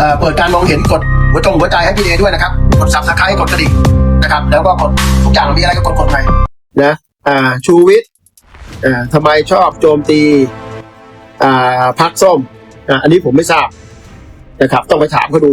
เอ่อเปิดการมองเห็นกดหัวจงหัวใจให้พี่เดด้วยนะครับ กดซับสไครต์กดกระดิ่งนะครับ แล้วก็กดทุกอย่างมีอะไรก็กดกดไปนะอ่าชูวิทย์อ่าทำไมชอบโจมตีอ่าพักส้มอ่าอันนี้ผมไม่ทราบนะครับ ต้องไปถามเขาดู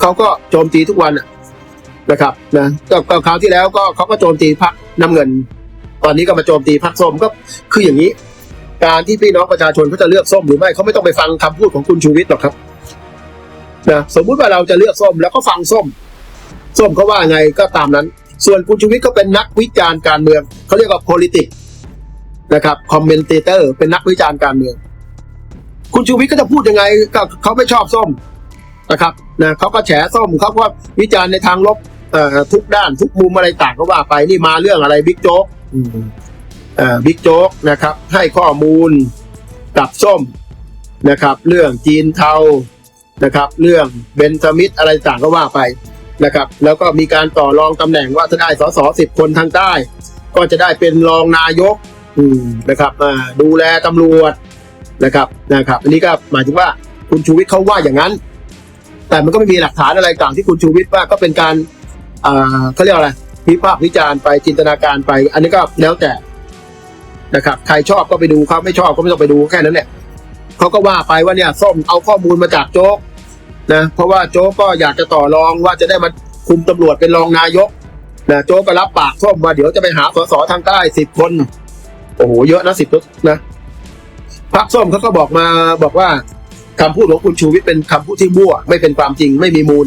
เขาก็โจมตีทุกวันนะครับนะก็คราวที่แล้วก็เขาก็โจมตีพักน้ำเงิน ตอนนี้ก็มาโจมตีพักส้มก็คืออย่างนี้ การที่พี่น้องประชาชนเขาจะเลือกส้มหรือไม่เขาไม่ต้องไปฟังคำพูดของคุณชูวิทย์หรอกครับ นะสมมุติว่าเราจะเลือกส้มแล้วก็ฟังส้ม ส้มเขาว่าไงก็ตามนั้น ส่วนคุณชูวิทย์ก็เป็นนักวิจารณ์การเมืองเขาเรียกว่า politics นะครับคอมเมนเตเตอร์เป็นนักวิจารณ์การเมือง คุณชูวิทย์ก็จะพูดยังไงก็เขาไม่ชอบส้มนะครับนะเขาก็แฉส้มเขาก็วิจารณ์ในทางลบทุกด้านทุกมุมอะไรต่างก็ว่าไปนี่มาเรื่องอะไรบิ๊กโจ๊กบิ๊กโจ๊กนะครับ ให้ข้อมูลกับส้มนะครับ เรื่องจีนเทา นะครับ เรื่องเบนจามิดอะไรต่างก็ว่าไปนะครับ แล้วก็มีการต่อรองตำแหน่งว่าถ้าได้สสสิบคนทางใต้ ก็จะได้เป็นรองนายกนะครับอ่าดูแลตำรวจนะครับนะครับ อันนี้ก็หมายถึงว่าคุณชูวิทย์เขาว่าอย่างนั้น แต่มันก็ไม่มีหลักฐานอะไรต่างที่คุณชูวิทย์ว่าก็เป็นการอ่าเขาเรียกอะไรวิพากษ์วิจารณ์ไปจินตนาการไป อันนี้ก็แล้วแต่นะครับ ใครชอบก็ไปดูครับไม่ชอบก็ไม่ต้องไปดูแค่นั้นแหละเขาก็ว่าไปว่าเนี่ยส้มเอาข้อมูลมาจากโจ๊ก นะเพราะว่าโจ๊กก็อยากจะต่อรองว่าจะได้มาคุมตำรวจเป็นรองนายกนะโจ๊กก็รับปากส้มว่าเดี๋ยวจะไปหาสสทางใต้สิบคนโอ้โหเยอะนะสิบนะพักส้มเขาก็บอกมาบอกว่าคำพูดของคุณชูวิทย์เป็นคำพูดที่มั่ว ไม่เป็นความจริงไม่มีมูล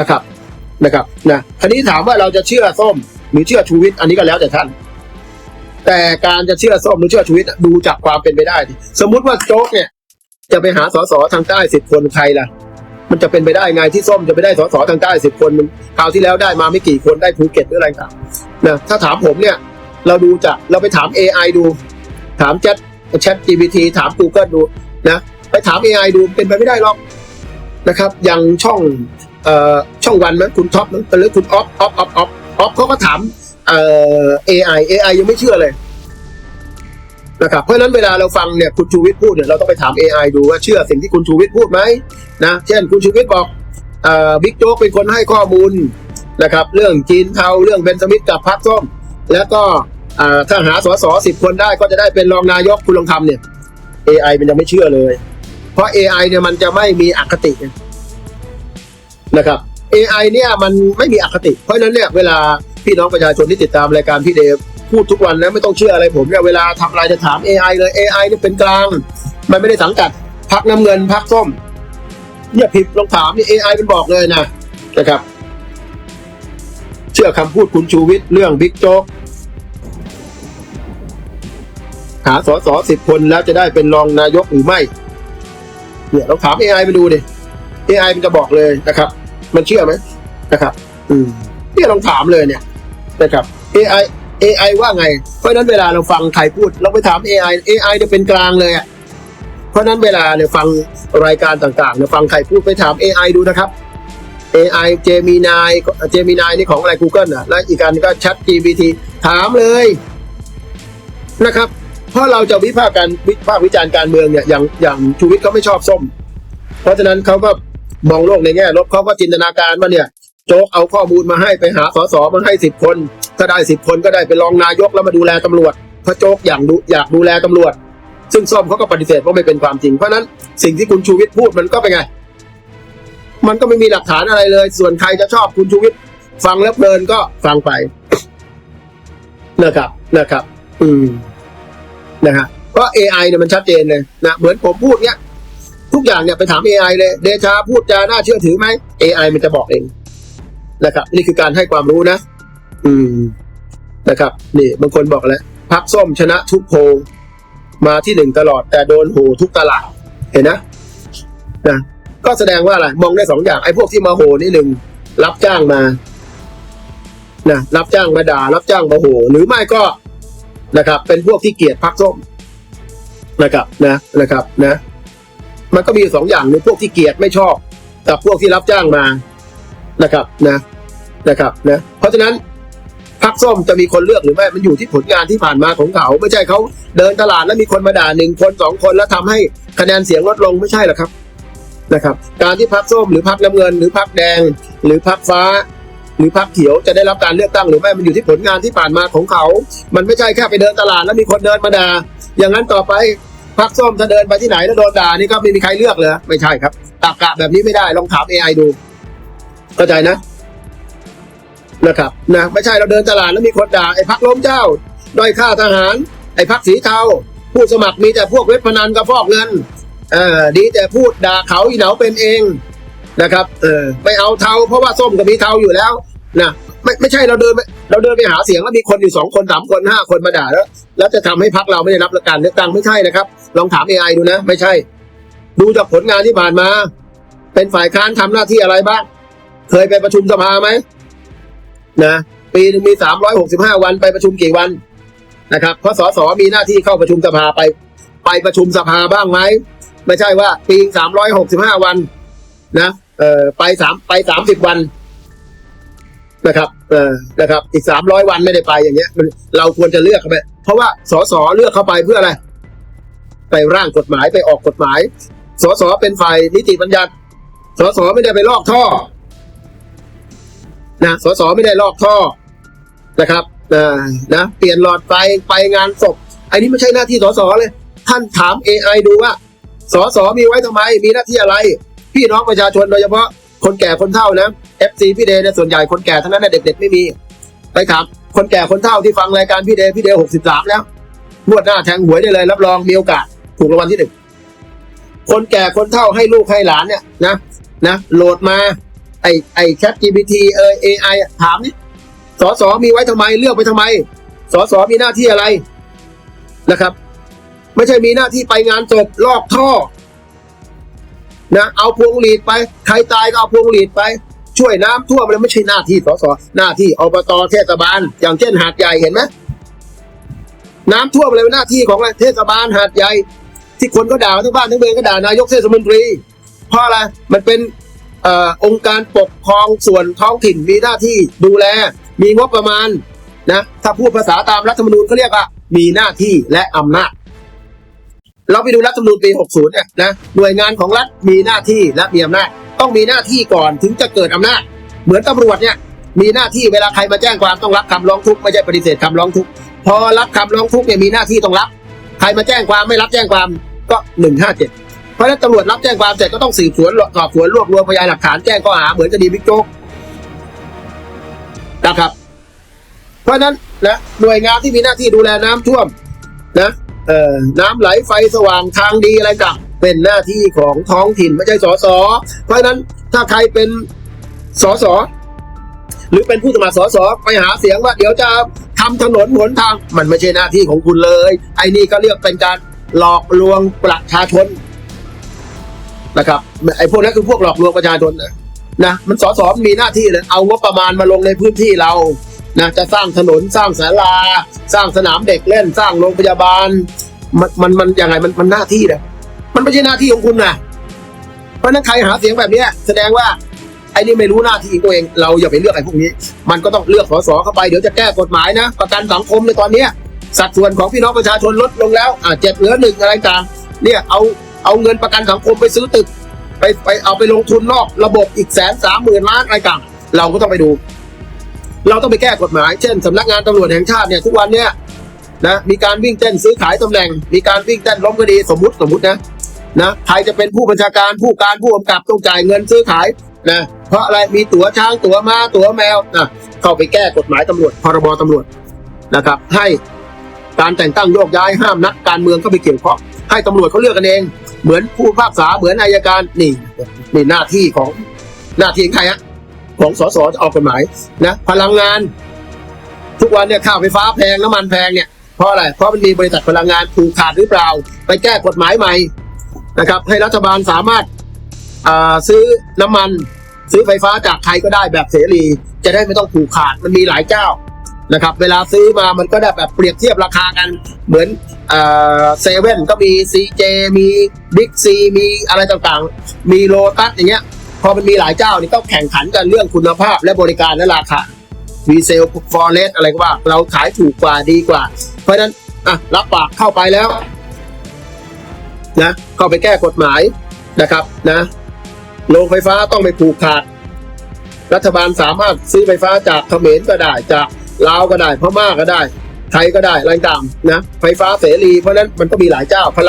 นะครับนะครับนะทีนี้ถามว่าเราจะเชื่อส้มหรือเชื่อชูวิทย์อันนี้ก็แล้วแต่ท่าน แต่การจะเชื่อส้มหรือเชื่อชูวิทย์ดูจากความเป็นไปได้ สมมุติว่าโจ๊กเนี่ย จะไปหาสสทางใต้สิบคนใครล่ะ มันจะเป็นไปได้ไงที่ส้มจะไปได้สสทางใต้สิบคนมันคราวที่แล้วได้มาไม่กี่คนได้ภูเก็ตหรืออะไรต่างนะถ้าถามผมเนี่ย เราดูจากเราไปถาม AI ดู ถาม Chat Chat GPT ถาม Google ดูนะไปถาม AI ดูเป็นไปไม่ได้หรอกนะครับอย่างช่องเอ่อช่องวันมั้ยคุณท็อปมั้ยหรือคุณออฟออฟออฟออฟออฟเขาก็ถามเอ่อ AI AI ยังไม่เชื่อเลย นะครับเพราะฉะนั้นเวลาเราฟังเนี่ยคุณชูวิทย์พูดเนี่ยเราต้องไปถาม AI ดูว่าเชื่อสิ่งที่คุณชูวิทย์พูดไหมนะเช่นคุณชูวิทย์บอกบิ๊กโจ๊กเป็นคนให้ข้อมูลนะครับเรื่องจีนเทาเรื่องเบนสมิธกับพรรคส้มแล้วก็ถ้าหาสสสิบคนได้ก็จะได้เป็นรองนายกคุณลองทำเนี่ย AI มันยังไม่เชื่อเลย เพราะ AI เนี่ยมันจะไม่มีอคตินะครับ AI เนี่ยมันไม่มีอคติ เพราะฉะนั้นเนี่ยเวลาพี่น้องประชาชนที่ติดตามรายการพี่เดฟ พูดทุกวันนะไม่ต้องเชื่ออะไรผมเนี่ยเวลาทำอะไรจะถาม AI เลย AI เนี่ยเป็นกลาง มันไม่ได้สังกัดพักน้ำเงินพักส้มเนี่ยผิดลองถามนี่ AI มันบอกเลยนะนะครับ เชื่อคำพูดคุณชูวิทย์เรื่องบิ๊กโจ๊กหาสอสอสิบคนแล้วจะได้เป็นรองนายกหรือไม่เนี่ยเราถาม AI มาดูดิ AI มันจะบอกเลยนะครับ มันเชื่อไหมนะครับ อืมเนี่ยลองถามเลยเนี่ยนะครับ AI AI ว่าไง เพราะนั้นเวลาเราฟังใครพูด เราไปถาม AI AI จะเป็นกลางเลยอะเพราะนั้นเวลาเนี่ยฟังรายการต่างๆเนี่ยฟังใครพูดไปถาม AI ดูนะครับ AI Gemini Gemini นี่ของอะไร Google อะแล้วอีกอันก็ Chat GPT ถามเลยนะครับ เพราะเราจะวิพากษ์การวิพากษ์วิจารณ์การเมืองเนี่ยอย่างอย่างชูวิทย์เขาไม่ชอบส้ม เพราะฉะนั้นเขาก็มองโลกในแง่ลบเขาก็จินตนาการว่าเนี่ยโจ๊กเอาข้อมูลมาให้ไปหาสสมาให้สิบคน ถ้าได้สิบคนก็ได้เป็นรองนายกแล้วมาดูแลตำรวจพระโจกอย่างดูอยากดูแลตำรวจ ซึ่งส้มเขาก็ปฏิเสธว่าไม่เป็นความจริง เพราะฉะนั้นสิ่งที่คุณชูวิทย์พูดมันก็เป็นไง มันก็ไม่มีหลักฐานอะไรเลย ส่วนใครจะชอบคุณชูวิทย์ฟังแล้วเพลินก็ฟังไปนะครับนะครับ อืมนะฮะเพราะ AI เนี่ยมันชัดเจนเลยนะเหมือนผมพูดเนี้ยทุกอย่างเนี่ยไปถาม AI เลยเดชาพูดจาน่าเชื่อถือไหม AI มันจะบอกเองนะครับ นี่คือการให้ความรู้นะ อืมนะครับ นี่บางคนบอกแล้วพักส้มชนะทุกโพลมาที่หนึ่งตลอด แต่โดนโหทุกตลาด เห็นนะนะก็แสดงว่าอะไรมองได้สองอย่างไอ้พวกที่มาโหนี่หนึ่งรับจ้างมานะรับจ้างมาด่ารับจ้างมาโห หรือไม่ก็นะครับ เป็นพวกที่เกลียดพักส้มนะครับนะนะครับนะ มันก็มีสองอย่างในพวกที่เกลียดไม่ชอบ กับพวกที่รับจ้างมานะครับนะนะครับนะ เพราะฉะนั้น กส้มจะมีคนเลือกหรือไม่มันอยู่ที่ผลงานที่ผ่านมาของเขา ไม่ใช่เขาเดินตลาดแล้วมีคนมาด่าหนึ่งคนสองคนแล้วทำให้คะแนนเสียงลดลงไม่ใช่หรอครับนะครับการที่พักส้มหรือพักน้ำเงิน หรือพักแดง หรือพักฟ้า หรือพักเขียวจะได้รับการเลือกตั้งหรือไม่มันอยู่ที่ผลงานที่ผ่านมาของเขา มันไม่ใช่แค่ไปเดินตลาดแล้วมีคนเดินมาด่าอย่างนั้นต่อไปพักส้มถ้าเดินไปที่ไหนแล้วโดนด่านี่ก็ไม่มีใครเลือกเลยไม่ใช่ครับตากะแบบนี้ไม่ได้ลองถาม AI ดูเข้าใจนะ นะครับนะไม่ใช่เราเดินตลาดแล้วมีคนด่าไอ้พักล้มเจ้าด้อยค่าทหาร ไอ้พักสีเทาผู้สมัครมีแต่พวกเว็บพนันกับฟอกเงินเออดีแต่พูดด่าเขาอีเหนาเป็นเองนะครับเออไม่เอาเทาเพราะว่าส้มก็มีเทาอยู่แล้วนะไม่ไม่ใช่เราเดินเราเดินไปหาเสียงแล้วมีคนอยู่สองคนสามคนห้าคนมาด่าแล้ว แล้วจะทำให้พักเราไม่ได้รับการเลือกตั้งไม่ใช่นะครับ ลองถาม AI ดูนะ ไม่ใช่ ดูจากผลงานที่ผ่านมา เป็นฝ่ายค้านทำหน้าที่อะไรบ้าง เคยไปประชุมสภาไหม นะปีหนึ่งมีสามร้อยหกสิบห้าวันไปประชุมกี่วันนะครับเพราะสสมีหน้าที่เข้าประชุมสภาไป ไปประชุมสภาบ้างไหมไม่ใช่ว่า ปีสามร้อยหกสิบห้าวันนะเอ่อไปสามไปสามสิบวันนะครับเออนะครับ อีกสามร้อยวันไม่ได้ไปอย่างเงี้ยมันเราควรจะเลือกเขาไปเพราะว่าสสเลือกเข้าไปเพื่ออะไร ไปร่างกฎหมายไปออกกฎหมายสสเป็นฝ่ายนิติบัญญัติสสไม่ได้ไปลอกท่อ นะสสไม่ได้ลอกท่อนะครับนะนะเปลี่ยนหลอดไฟไปงานศพอันนี้ไม่ใช่หน้าที่สสเลย ท่านถาม AI ดูว่าสสมีไว้ทำไม มีหน้าที่อะไร พี่น้องประชาชนโดยเฉพาะคนแก่คนเฒ่านะ FC พี่เดย์เนี่ยส่วนใหญ่คนแก่ทั้งนั้นนะเด็กๆไม่มีไปถามคนแก่คนเฒ่าที่ฟังรายการพี่เดย์พี่เดย์หกสิบสามแล้วงวดหน้าแทงหวยได้เลย รับรองมีโอกาสถูกรางวัลที่หนึ่งคนแก่คนเฒ่าให้ลูกให้หลานเนี่ยนะนะโหลดมา ไอไอแชท GPT เออ AI ถามนี่สอสอมีไว้ทำไมเลือกไปทำไมสอสอมีหน้าที่อะไรนะครับ ไม่ใช่มีหน้าที่ไปงานศพลอกท่อนะเอาพวงหลีดไป ใครตายก็เอาพวงหลีดไป ช่วยน้ำท่วมเลยไม่ใช่หน้าที่สสหน้าที่อบตเทศบาล อย่างเช่นหาดใหญ่เห็นไหมน้ำท่วมเลยเป็นหน้าที่ของอะไรเทศบาลหาดใหญ่ ที่คนก็ด่าทั้งบ้านทั้งเมืองก็ด่านายกเทศมนตรีเพราะอะไรมันเป็น อองค์การปกครองส่วนท้องถิ่นมีหน้าที่ดูแล มีงบประมาณนะถ้าพูดภาษาตามรัฐธรรมนูญก็เรียกว่ามีหน้าที่และอำนาจ เราไปดูรัฐธรรมนูญปี 60 เนี่ยนะหน่วยงานของรัฐมีหน้าที่และมีอำนาจ ต้องมีหน้าที่ก่อนถึงจะเกิดอำนาจ เหมือนตำรวจเนี่ยมีหน้าที่เวลาใครมาแจ้งความต้องรับคำร้องทุกข์ไม่ใช่ปฏิเสธคำร้องทุกข์พอรับคำร้องทุกข์เนี่ยมีหน้าที่ต้องรับ ใครมาแจ้งความไม่รับแจ้งความก็หนึ่งห้า เพราะฉะนั้นตำรวจรับแจ้งความเสร็จก็ต้องสืบสวนสอบสวนรวบรวมพยานหลักฐานแจ้งข้อหาเหมือนคดีบิ๊กโจ๊กนะครับ เพราะฉะนั้นนะหน่วยงานที่มีหน้าที่ดูแลน้ำท่วมนะเอ่อน้ำไหลไฟสว่างทางดีอะไรต่างเป็นหน้าที่ของท้องถิ่นไม่ใช่สสเพราะฉะนั้นถ้าใครเป็นสสหรือเป็นผู้สมัครสสไปหาเสียงว่า เดี๋ยวจะทำถนนหนทาง มันไม่ใช่หน้าที่ของคุณเลย ไอ้นี่ก็เรียกเป็นการหลอกลวงประชาชน นะครับไอ้พวกนั้นคือพวกหลอกลวงประชาชนนะนะมันสอสอมีหน้าที่เลยเอางบประมาณมาลงในพื้นที่เรานะจะสร้างถนนสร้างศาลา สร้างสนามเด็กเล่นสร้างโรงพยาบาล มันมันมันยังไงมันมันหน้าที่นะมันไม่ใช่หน้าที่ของคุณนะเพราะนั้นใครหาเสียงแบบนี้แสดงว่าไอ้นี่ไม่รู้หน้าที่ตัวเอง เราอย่าไปเลือกไอ้พวกนี้ มันก็ต้องเลือกสสเข้าไปเดี๋ยวจะแก้กฎหมายนะ ประกันสังคมในตอนเนี้ยสัดส่วนของพี่น้องประชาชนลดลงแล้วอ่าเจ็ดเหลือหนึ่งอะไรต่างเนี่ยเอา เอาเงินประกันสังคมไปซื้อตึก ไปไปเอาไปลงทุนนอกระบบอีกแสนสามหมื่นล้านอะไรต่างเราก็ต้องไปดู เราต้องไปแก้กฎหมาย เช่นสำนักงานตำรวจแห่งชาติเนี่ยทุกวันเนี่ยนะมีการวิ่งเต้นซื้อขายตำแหน่ง มีการวิ่งเต้นล้มคดีสมมติสมมตินะนะใครจะเป็นผู้บัญชาการผู้การผู้กำกับต้องจ่ายเงินซื้อขายนะเพราะอะไรมีตั๋วช้างตั๋วม้าตั๋วแมวนะเข้าไปแก้กฎหมายตำรวจพรบตำรวจนะครับ ให้ การแต่งตั้งโยกย้ายห้ามนักการเมืองเข้าไปเกี่ยวข้องให้ตำรวจเขาเลือกกันเอง เหมือนผู้พิพากษาเหมือนอายการนี่นี่หน้าที่ของหน้าที่ของใครฮะของสสจะออกกฎหมายนะพลังงาน ทุกวันเนี่ยค่าวไฟฟ้าแพงน้ำมันแพงเนี่ยเพราะอะไร เพราะมันมีบริษัทพลังงานผูกขาดหรือเปล่า ไปแก้กฎหมายใหม่นะครับ ให้รัฐบาลสามารถาซื้อน้ำมัน ซื้อไฟฟ้าจากใครก็ได้แบบเสรี จะได้ไม่ต้องผูกขาดมันมีหลายเจ้า นะครับ เวลาซื้อมามันก็ได้แบบเปรียบเทียบราคากันเหมือนเซเว่นก็มีซีเจมีบิ๊กซีมีอะไรต่างๆ มีโลตัสอย่างเงี้ย พอมันมีหลายเจ้านี่ต้องแข่งขันกันเรื่องคุณภาพและบริการและราคาวีเซลฟอร์เรสอะไรก็ว่า เราขายถูกกว่าดีกว่า เพราะฉะนั้นอะรับปากเข้าไปแล้วนะเข้าไปแก้กฎหมายนะครับนะโรงไฟฟ้าต้องไม่ผูกขาด รัฐบาลสามารถซื้อไฟฟ้าจากเขมรก็ได้จาก ลาวก็ได้พม่าก็ได้ ไทยก็ได้อะไรต่างนะไฟฟ้าเสรีเพราะฉะนั้นมันก็มีหลายเจ้าพลัง